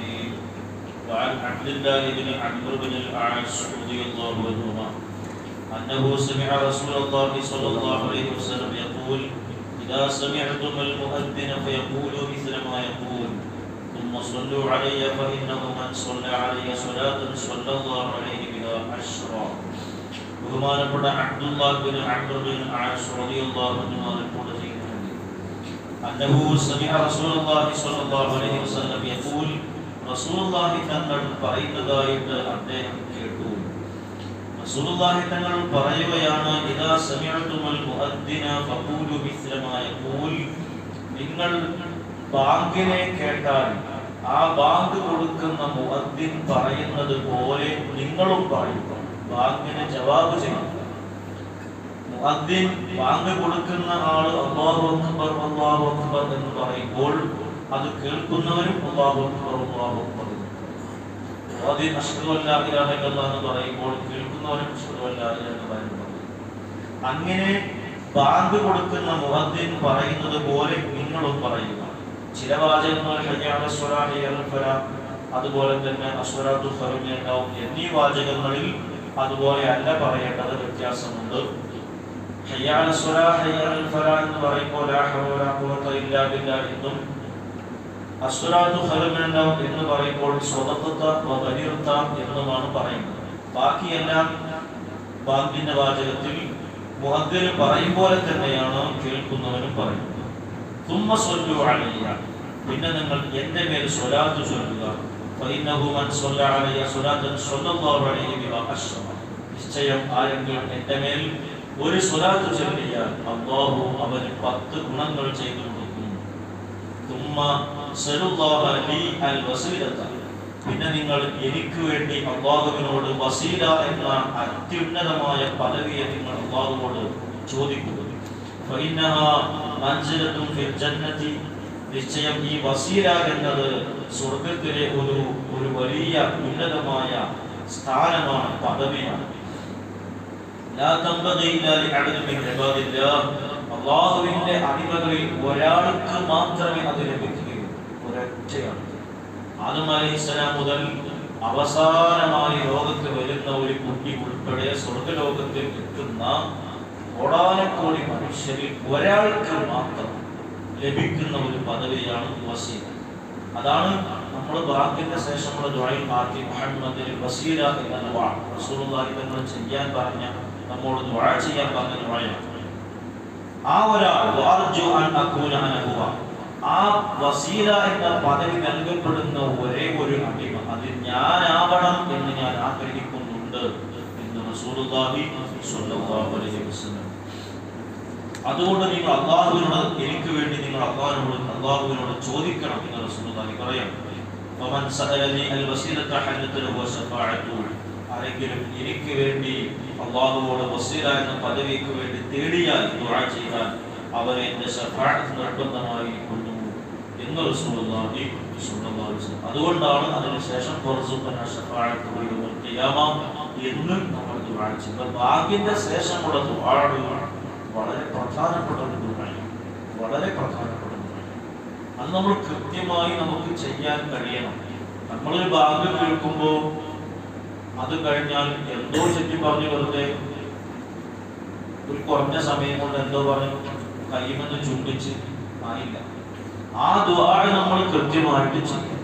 الرجيم وعن عبد الله بن عمرو بن العاص رضي الله عنهما أنه سمع رسول الله صلى الله عليه وسلم يقول إذا سمعتم المؤذن فيقول مثل ما يقول ثم صلوا علي فإنه من صلى علي صلاة صلى الله عليه بها عشرا ബഹുമാനപ്പെട്ട Abdullah bin Amr bin Aas റളിയല്ലാഹു അൻഹു റിപ്പോർട്ട് ചെയ്യുന്നു അന്നഹു സമിഅ റസൂലുള്ളാഹി സ്വല്ലല്ലാഹു അലൈഹി വസല്ലം യഖൂൽ റസൂലുള്ളാഹി തങ്ങൾ പറയുന്നതായിട്ട് അദ്ദേഹം കേട്ടു. റസൂലുള്ളാഹി തങ്ങൾ പറയുകയാണ് ഇദാ സമിഅതുൽ മുഅദ്ദിന ഫഖൂലു മിസ്ല മാ നിങ്ങൾ ബാങ്കിനെ കേട്ടാൽ ആ ബാങ്ക് കൊടുക്കുന്ന മുഅദ്ദിൻ പറയുന്നത് പോലെ നിങ്ങളും പറയുക. ബാങ്കിന് ജവാബ് ചെയ്യുക മുഅദ്ദിൻ ബാങ്ക് കൊടുക്കുന്ന ആൾ അല്ലാഹു അക്ബർ അല്ലാഹു അക്ബർ എന്ന് പറയുമ്പോൾ അത് കേൾക്കുന്നവരും ഇല്ലല്ലാഹ് എന്ന് പറയുമ്പോൾ കേൾക്കുന്നവരും എന്ന് അങ്ങനെ ബാങ്ക് കൊടുക്കുന്ന മുഹദ്ദീൻ പറയുന്നത് പോലെ നിങ്ങളും പറയുക. ചില വാചകങ്ങൾ അതുപോലെ തന്നെ ഫറുണ്ടാവും എന്നീ വാചകങ്ങളിൽ അതുപോലെ അല്ല പറയേണ്ടത് വ്യത്യാസമുണ്ട്. ഹയ്യാൽ എന്ന് പറയുമ്പോൾ എന്നും അസ്വലാത്തു ഫറുണ്ടാവും എന്ന് പറയുമ്പോൾ സ്വതത്വത്താം എന്നതുമാണ് പറയുന്നത്. ബാക്കിയെല്ലാം ബാങ്കിന്റെ വാചകത്തിൽ മുഹദ്ദിന് പറയും പോലെ തന്നെയാണ് കേൾക്കുന്നവനും പറയുന്നത്. തുമ്മ സ്വല്ലു പിന്നെ നിങ്ങൾ എന്റെ മേൽ സ്വലാത്ത് ചൊല്ലുക. നിശ്ചയം ആരെങ്കിലും എന്റെ മേൽ ഒരു സ്വലാത്ത് ചൊല്ലിയാൽ അല്ലാഹു അവന് പത്ത് ഗുണങ്ങൾ ചെയ്തു പിന്നെ നിങ്ങൾ എനിക്ക് വേണ്ടി അള്ളാഹുവിനോട് വസീല എന്ന അത്യുന്നതമായ പദവിയെ നിങ്ങൾ അള്ളാഹുവോട് ചോദിക്കുക നിശ്ചയം ഈ വസീല എന്നത് സ്വർഗത്തിലെ ഒരു ഒരു വലിയ ഉന്നതമായ സ്ഥാനമാണ് പദവിയാണ്. ലാ അള്ളാഹുവിന്റെ അടിമകളിൽ ഒരാൾക്ക് മാത്രമേ അത് ലഭിക്കുകയുള്ളൂ. ഒരൊറ്റയാണ്. ആദം അലൈഹി മുതൽ അവസാനമായി ലോകത്ത് വരുന്ന ഒരു കുട്ടി ഉൾപ്പെടെ സ്വർഗലോകത്തിൽ എത്തുന്ന കോടാനക്കോടി മനുഷ്യരിൽ ഒരാൾക്ക് മാത്രം ലഭിക്കുന്ന ഒരു പദവിയാണ് വസീല. അതാണ് നമ്മൾ ബാക്കിന്റെ ശേഷമുള്ള വസീല എന്ന ദുആ. റസൂലുള്ളാഹി ചെയ്യാൻ പറഞ്ഞ നമ്മോട് ദുആ ചെയ്യാൻ പറഞ്ഞ ദുആയാണ്. ആ ഒരാൾ ആ വസീല എന്ന പദവി നൽകപ്പെടുന്ന ഒരേ ഒരു അടിമ. അത് ഞാനാവണം എന്ന് ഞാൻ ആഗ്രഹിക്കുന്നുണ്ട് അതുകൊണ്ട് നിങ്ങൾ അള്ളാഹുവിനോട് എനിക്ക് വേണ്ടി നിങ്ങൾ അള്ളാഹുവിനോട് അള്ളാഹുവിനോട് ചോദിക്കണം എന്ന് റസൂലുള്ളാഹി പറയാം ആരെങ്കിലും എനിക്ക് വേണ്ടി അള്ളാഹുവോട് വസീല എന്ന പദവിക്ക് വേണ്ടി തേടിയാൽ ദുആ ചെയ്താൽ അവരെ എന്റെ ശഫാഅത്ത് നിർബന്ധമായി കൊണ്ടു എന്ന് റസൂലുള്ളാഹി സ്വല്ലല്ലാഹു അലൈഹി വസല്ലം അതുകൊണ്ടാണ് അതിനുശേഷം ഫർസുഖന ശഫാഅത്തു യൗമൽ ഖിയാമ എന്ന് നമ്മൾ ദുആ ചെയ്യുന്നത് ബാങ്കിന്റെ ശേഷമുള്ള ദുആ വളരെ പ്രധാനപ്പെട്ട ഒരു ദുആയാണ്. വളരെ പ്രധാനപ്പെട്ട ദുആണ് അത് നമ്മൾ കൃത്യമായി നമുക്ക് ചെയ്യാൻ കഴിയണം. നമ്മളൊരു ബാങ്ക് കേൾക്കുമ്പോൾ അത് കഴിഞ്ഞാൽ എന്തോ ചുറ്റി പറഞ്ഞു വെറുതെ ഒരു കുറഞ്ഞ സമയം കൊണ്ട് എന്തോ പറഞ്ഞു കഴിയുമെന്ന് ചുംബിച്ച് ആയില്ല. ആ ദ്വാഴ നമ്മൾ കൃത്യമായിട്ട് ചെയ്യും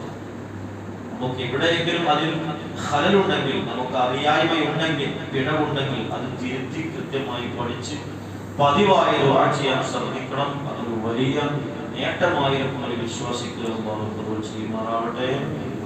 നമുക്ക് എവിടെയെങ്കിലും അതിൽ ഹലലുണ്ടെങ്കിൽ നമുക്ക് അറിയായ്മയുണ്ടെങ്കിൽ പിഴവുണ്ടെങ്കിൽ അത് തിരുത്തി കൃത്യമായി പഠിച്ച് പതിവായ ദ്വാഴ ചെയ്യാൻ ശ്രദ്ധിക്കണം. അതൊരു വലിയ നേട്ടമായിരുന്നു വിശ്വസിക്കുക ചെയ്യുമാറാവട്ടെ.